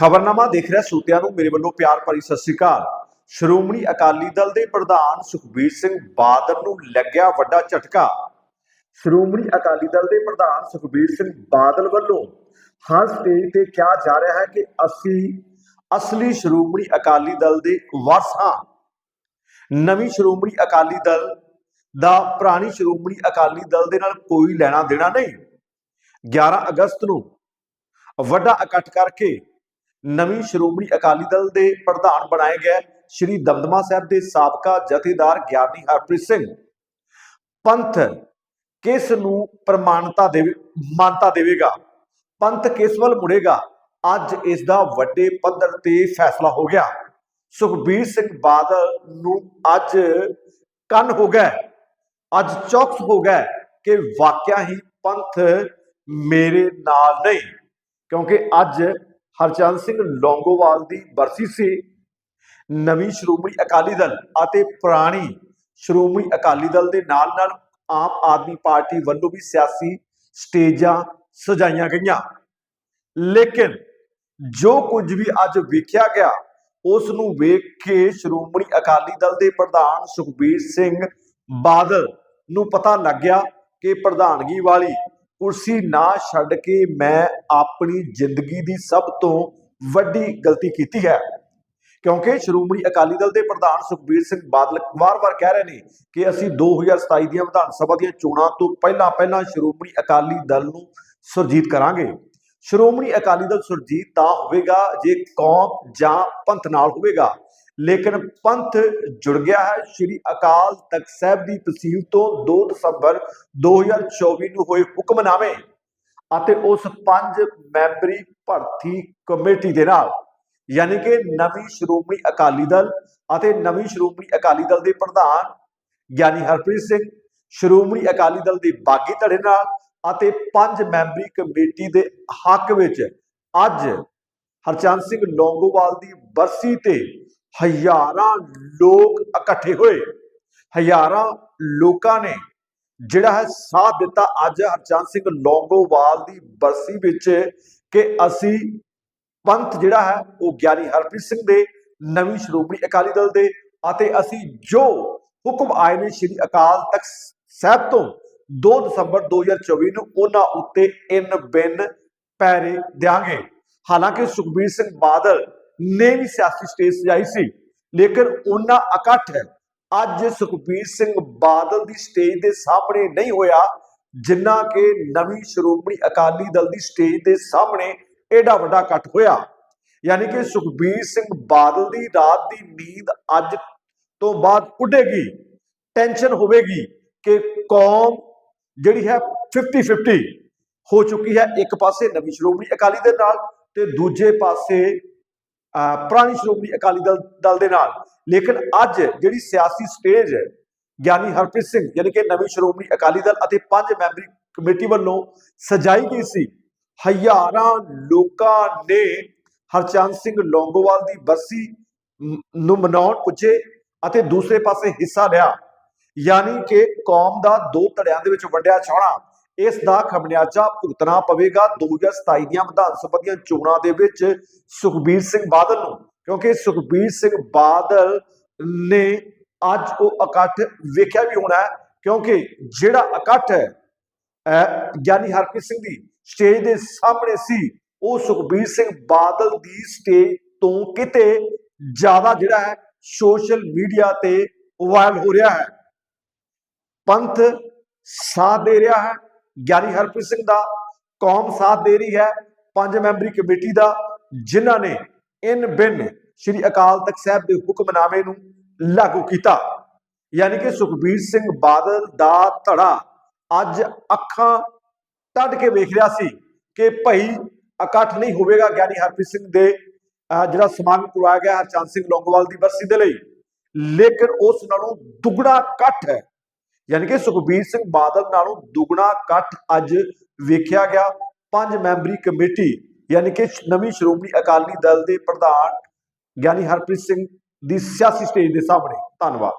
ਖਬਰਨਾਮਾ ਦੇਖ ਰਿਹਾ ਸਰੋਤਿਆਂ ਨੂੰ, ਮੇਰੇ ਵੱਲੋਂ ਪਿਆਰ ਭਰੀ ਸਤਿ ਸ੍ਰੀ ਅਕਾਲ। ਸ਼੍ਰੋਮਣੀ ਅਕਾਲੀ ਦਲ ਦੇ ਪ੍ਰਧਾਨ ਸੁਖਬੀਰ ਸਿੰਘ ਬਾਦਲ ਨੂੰ ਲੱਗਿਆ ਵੱਡਾ ਝਟਕਾ। ਸ਼੍ਰੋਮਣੀ ਅਕਾਲੀ ਦਲ ਦੇ ਪ੍ਰਧਾਨ ਸੁਖਬੀਰ ਸਿੰਘ ਬਾਦਲ ਵੱਲੋਂ ਹਰ ਸਟੇਜ ਤੇ ਕਿਹਾ ਜਾ ਰਿਹਾ ਹੈ ਕਿ ਅਸੀਂ ਅਸਲੀ ਸ਼੍ਰੋਮਣੀ ਅਕਾਲੀ ਦਲ ਦੇ ਵਾਰਸ ਹਾਂ। ਨਵੀਂ ਸ਼੍ਰੋਮਣੀ ਅਕਾਲੀ ਦਲ ਦਾ ਪੁਰਾਣੀ ਸ਼੍ਰੋਮਣੀ ਅਕਾਲੀ ਦਲ ਦੇ ਨਾਲ ਕੋਈ ਲੈਣਾ ਦੇਣਾ ਨਹੀਂ। 11 ਅਗਸਤ ਨੂੰ ਵੱਡਾ ਇਕੱਠ ਕਰਕੇ ਨਵੀਂ ਸ਼੍ਰੋਮਣੀ ਅਕਾਲੀ ਦਲ ਦੇ ਪ੍ਰਧਾਨ ਬਣਾਏ ਗਏ ਸ਼੍ਰੀ ਦਮਦਮਾ ਸਾਹਿਬ ਦੇ ਸਾਬਕਾ ਜਥੇਦਾਰ ਗਿਆਨੀ ਹਰਪ੍ਰੀਤ ਸਿੰਘ। ਪੰਥ ਕਿਸ ਨੂੰ ਪ੍ਰਮਾਣਤਾ ਦੇਵੇ, ਮਾਨਤਾ ਦੇਵੇਗਾ? ਪੰਥ ਕਿਸ ਵੱਲ ਮੁੜੇਗਾ? ਅੱਜ ਇਸ ਦਾ ਵੱਡੇ ਪੱਧਰ ਤੇ ਫੈਸਲਾ ਹੋ ਗਿਆ। ਸੁਖਬੀਰ ਸਿੰਘ ਬਾਦਲ ਨੂੰ ਅੱਜ ਕੰਨ ਹੋ ਗਿਆ। ਅੱਜ ਚੌਕਸ ਹੋ ਗਿਆ ਕਿ ਵਾਕਿਆ ਹੀ ਪੰਥ ਮੇਰੇ ਨਾਲ ਨਹੀਂ, ਕਿਉਂਕਿ ਅੱਜ ਹਰਚੰਦ ਸਿੰਘ ਲੌਂਗੋਵਾਲ ਦੀ ਬਰਸੀ ਸੀ। ਨਵੀਂ ਸ਼੍ਰੋਮਣੀ ਅਕਾਲੀ ਦਲ ਅਤੇ ਪੁਰਾਣੀ ਸ਼੍ਰੋਮਣੀ ਅਕਾਲੀ ਦਲ ਦੇ ਨਾਲ ਨਾਲ ਆਮ ਆਦਮੀ ਪਾਰਟੀ ਵੱਲੋਂ ਵੀ ਸਿਆਸੀ ਸਟੇਜਾਂ ਸਜਾਈਆਂ ਗਈਆਂ। ਲੇਕਿਨ ਜੋ ਕੁਝ ਵੀ ਅੱਜ ਵੇਖਿਆ ਗਿਆ ਉਸ ਨੂੰ ਵੇਖ ਕੇ ਸ਼੍ਰੋਮਣੀ ਅਕਾਲੀ ਦਲ ਦੇ ਪ੍ਰਧਾਨ ਸੁਖਬੀਰ ਸਿੰਘ ਬਾਦਲ ਨੂੰ ਪਤਾ ਲੱਗਿਆ ਕਿ ਪ੍ਰਧਾਨਗੀ ਵਾਲੀ ਕੁਰਸੀ ਨਾ ਛੱਡ ਕੇ ਮੈਂ ਆਪਣੀ ਜ਼ਿੰਦਗੀ ਦੀ ਸਭ ਤੋਂ ਵੱਡੀ ਗਲਤੀ ਕੀਤੀ ਹੈ। ਕਿਉਂਕਿ ਸ਼੍ਰੋਮਣੀ ਅਕਾਲੀ ਦਲ ਦੇ ਪ੍ਰਧਾਨ ਸੁਖਬੀਰ ਸਿੰਘ ਬਾਦਲ ਵਾਰ-ਵਾਰ ਕਹਿ ਰਹੇ ਨੇ ਕਿ ਅਸੀਂ 2027 ਦੀਆਂ ਵਿਧਾਨ ਸਭਾ ਦੀਆਂ ਚੋਣਾਂ ਤੋਂ ਪਹਿਲਾਂ ਪਹਿਲਾਂ ਸ਼੍ਰੋਮਣੀ ਅਕਾਲੀ ਦਲ ਨੂੰ ਸੁਰਜੀਤ ਕਰਾਂਗੇ। ਸ਼੍ਰੋਮਣੀ ਅਕਾਲੀ ਦਲ ਸੁਰਜੀਤ ਤਾਂ ਹੋਵੇਗਾ, ਜੇ ਕੌਮ ਜਾਂ ਪੰਥ ਨਾਲ ਹੋਵੇਗਾ। ਲੇਕਿਨ ਪੰਥ ਜੁੜ ਗਿਆ ਹੈ। ਸ਼੍ਰੀ ਅਕਾਲ ਤਖਤ ਸਾਹਿਬ ਦੀ ਤਸੀਲ ਤੋਂ 2 ਦਸੰਬਰ 2024 ਨੂੰ ਹੋਏ ਹੁਕਮਨਾਮੇ ਅਤੇ ਉਸ ਪੰਜ ਮੈਂਬਰੀ ਭਰਤੀ ਕਮੇਟੀ ਦੇ ਨਾਲ, ਯਾਨੀ ਕਿ ਨਵੀਂ ਸ਼੍ਰੋਮਣੀ ਅਕਾਲੀ ਦਲ ਅਤੇ ਨਵੀਂ ਸ਼੍ਰੋਮਣੀ ਅਕਾਲੀ ਦਲ ਦੇ ਪ੍ਰਧਾਨ ਗਿਆਨੀ ਹਰਪ੍ਰੀਤ ਸਿੰਘ, ਸ਼੍ਰੋਮਣੀ ਅਕਾਲੀ ਦਲ ਦੇ ਬਾਗੀ ਧੜੇ ਨਾਲ ਅਤੇ ਪੰਜ ਮੈਂਬਰੀ ਕਮੇਟੀ ਦੇ ਹੱਕ ਵਿੱਚ ਅੱਜ ਹਰਚੰਦ ਸਿੰਘ ਲੌਂਗੋਵਾਲ ਦੀ ਬਰਸੀ ਤੇ ਹਜ਼ਾਰਾਂ ਲੋਕ ਇਕੱਠੇ ਹੋਏ। ਹਜ਼ਾਰਾਂ ਲੋਕਾਂ ਨੇ ਜਿਹੜਾ ਹੈ ਸਾਥ ਦਿੱਤਾ। ਅੱਜ ਹਰਚੰਦ ਸਿੰਘ ਲੌਂਗੋਵਾਲ ਦੀ ਬਰਸੀ ਵਿੱਚ ਕਿ ਅਸੀਂ ਪੰਥ ਜਿਹੜਾ ਹੈ, ਉਹ ਗਿਆਨੀ ਹਰਪ੍ਰੀਤ ਸਿੰਘ ਦੇ ਨਵੀਂ ਸ਼੍ਰੋਮਣੀ ਅਕਾਲੀ ਦਲ ਦੇ ਅਤੇ ਅਸੀਂ ਜੋ ਹੁਕਮ ਆਏ ਨੇ ਸ਼੍ਰੀ ਅਕਾਲ ਤਖਤ ਸਾਹਿਬ ਤੋਂ 2 ਦਸੰਬਰ 2024 ਨੂੰ, ਉਹਨਾਂ ਉੱਤੇ ਇਨ ਬਿਨ ਪੈਰੇ ਦਿਆਂਗੇ। ਹਾਲਾਂਕਿ ਸੁਖਬੀਰ ਸਿੰਘ ਬਾਦਲ ਨੇ ਵੀ ਸਿਆਸੀ ਸਟੇਜ ਸਜਾਈ ਸੀ, ਲੇਕਿਨ ਉਹਨਾਂ ਇਕੱਠ ਅੱਜ ਸੁਖਬੀਰ ਸਿੰਘ ਬਾਦਲ ਦੀ ਸਟੇਜ ਦੇ ਸਾਹਮਣੇ ਨਹੀਂ ਹੋਇਆ, ਜਿੰਨਾ ਕਿ ਨਵੀਂ ਸ਼੍ਰੋਮਣੀ ਅਕਾਲੀ ਦਲ ਦੀ ਸਟੇਜ ਦੇ ਸਾਹਮਣੇ ਐਡਾ ਵੱਡਾ ਇਕੱਠ ਹੋਇਆ। ਯਾਨੀ ਕਿ ਸੁਖਬੀਰ ਸਿੰਘ ਬਾਦਲ ਦੀ ਰਾਤ ਦੀ ਨੀਂਦ ਅੱਜ ਤੋਂ ਬਾਅਦ ਉੱਡੇਗੀ, ਟੈਨਸ਼ਨ ਹੋਵੇਗੀ ਕਿ ਕੌਮ ਜਿਹੜੀ ਹੈ 50-50 ਹੋ ਚੁੱਕੀ ਹੈ, ਇੱਕ ਪਾਸੇ ਨਵੀਂ ਸ਼੍ਰੋਮਣੀ ਅਕਾਲੀ ਦਲ ਨਾਲ ਤੇ ਦੂਜੇ ਪਾਸੇ ਪੁਰਾਣੀ ਸ਼੍ਰੋਮਣੀ ਅਕਾਲੀ ਦਲ ਦਲ ਦੇ ਨਾਲ। ਲੇਕਿਨ ਅੱਜ ਜਿਹੜੀ ਸਿਆਸੀ ਸਟੇਜ ਗਿਆਨੀ ਹਰਪ੍ਰੀਤ ਸਿੰਘ, ਯਾਨੀ ਕਿ ਨਵੀਂ ਸ਼੍ਰੋਮਣੀ ਅਕਾਲੀ ਦਲ ਅਤੇ ਪੰਜ ਮੈਂਬਰੀ ਕਮੇਟੀ ਵੱਲੋਂ ਸਜਾਈ ਗਈ ਸੀ, ਹਜ਼ਾਰਾਂ ਲੋਕਾਂ ਨੇ ਹਰਚੰਦ ਸਿੰਘ ਲੌਂਗੋਵਾਲ ਦੀ ਬਰਸੀ ਨੂੰ ਮਨਾਉਣ ਪੁੱਜੇ ਅਤੇ ਦੂਸਰੇ ਪਾਸੇ ਹਿੱਸਾ ਲਿਆ। ਯਾਨੀ ਕਿ ਕੌਮ ਦਾ ਦੋ ਧੜਿਆਂ ਦੇ ਵਿੱਚ ਵੰਡਿਆ ਛਾਣਾ ਇਸ ਦਾ ਖਮਿਆਜਾ ਭੁਗਤਣਾ ਪਵੇਗਾ। 2027 ਦੀਆਂ ਵਿਧਾਨ ਸਭਾ ਦੀਆਂ ਚੋਣਾਂ ਦੇ ਵਿੱਚ ਸੁਖਬੀਰ ਸਿੰਘ ਬਾਦਲ ਨੂੰ, ਕਿਉਂਕਿ ਸੁਖਬੀਰ ਸਿੰਘ ਬਾਦਲ ਨੇ ਅੱਜ ਉਹ ਇਕੱਠ ਵੇਖਿਆ ਵੀ ਹੋਣਾ ਕਿਉਂਕਿ ਜਿਹੜਾ ਇਕੱਠ ਹੈ ਗਿਆਨੀ ਹਰਪ੍ਰੀਤ ਸਿੰਘ ਦੀ ਸਟੇਜ ਦੇ ਸਾਹਮਣੇ ਸੀ, ਉਹ ਸੁਖਬੀਰ ਸਿੰਘ ਬਾਦਲ ਦੀ ਸਟੇਜ ਤੋਂ ਕਿਤੇ ਜ਼ਿਆਦਾ ਜਿਹੜਾ ਹੈ, ਸੋਸ਼ਲ ਮੀਡੀਆ ਤੇ ਵਾਇਰਲ ਹੋ ਰਿਹਾ ਹੈ। ਪੰਥ ਸਾਥ ਦੇ ਰਿਹਾ ਹੈ ਗਿਆਨੀ ਹਰਪ੍ਰੀਤ ਸਿੰਘ ਦਾ ਕੌਮ ਸਾਥ ਦੇ ਰਹੀ ਹੈ ਪੰਜ ਮੈਂਬਰੀ ਕਮੇਟੀ ਦਾ ਜਿਨ੍ਹਾਂ ਨੇ ਇਨ ਬਿਨ ਸ਼੍ਰੀ ਅਕਾਲ ਤਖਤ ਸਾਹਿਬ ਦੇ ਹੁਕਮਨਾਮੇ ਨੂੰ ਲਾਗੂ ਕੀਤਾ। ਯਾਨੀ ਕਿ ਸੁਖਬੀਰ ਸਿੰਘ ਬਾਦਲ ਦਾ ਧੜਾ ਅੱਜ ਅੱਖਾਂ ਟੱਡ ਕੇ ਵੇਖ ਰਿਹਾ ਸੀ ਕਿ ਭਈ ਇਕੱਠ ਨਹੀਂ ਹੋਵੇਗਾ ਗਿਆਨੀ ਹਰਪ੍ਰੀਤ ਸਿੰਘ ਦੇ ਅਹ, ਜਿਹੜਾ ਸਮਾਗਮ ਕਰਵਾਇਆ ਗਿਆ ਹਰਚੰਦ ਸਿੰਘ ਲੌਂਗੋਵਾਲ ਦੀ ਬਰਸੀ ਦੇ ਲਈ। ਲੇਕਿਨ ਉਸ ਨਾਲੋਂ ਦੁੱਗਣਾ ਇਕੱਠ ਹੈ। ਯਾਨੀ ਕਿ ਸੁਖਬੀਰ ਸਿੰਘ ਬਾਦਲ ਨਾਲੋਂ ਦੁੱਗਣਾ ਇਕੱਠ ਅੱਜ ਵੇਖਿਆ ਗਿਆ। ਪੰਜ ਮੈਂਬਰੀ ਕਮੇਟੀ ਯਾਨੀ ਕਿ ਨਵੀਂ ਸ਼੍ਰੋਮਣੀ ਅਕਾਲੀ ਦਲ ਦੇ ਪ੍ਰਧਾਨ ਗਿਆਨੀ ਹਰਪ੍ਰੀਤ ਸਿੰਘ ਦੀ ਸਿਆਸੀ ਸਟੇਜ ਦੇ ਸਾਹਮਣੇ। ਧੰਨਵਾਦ।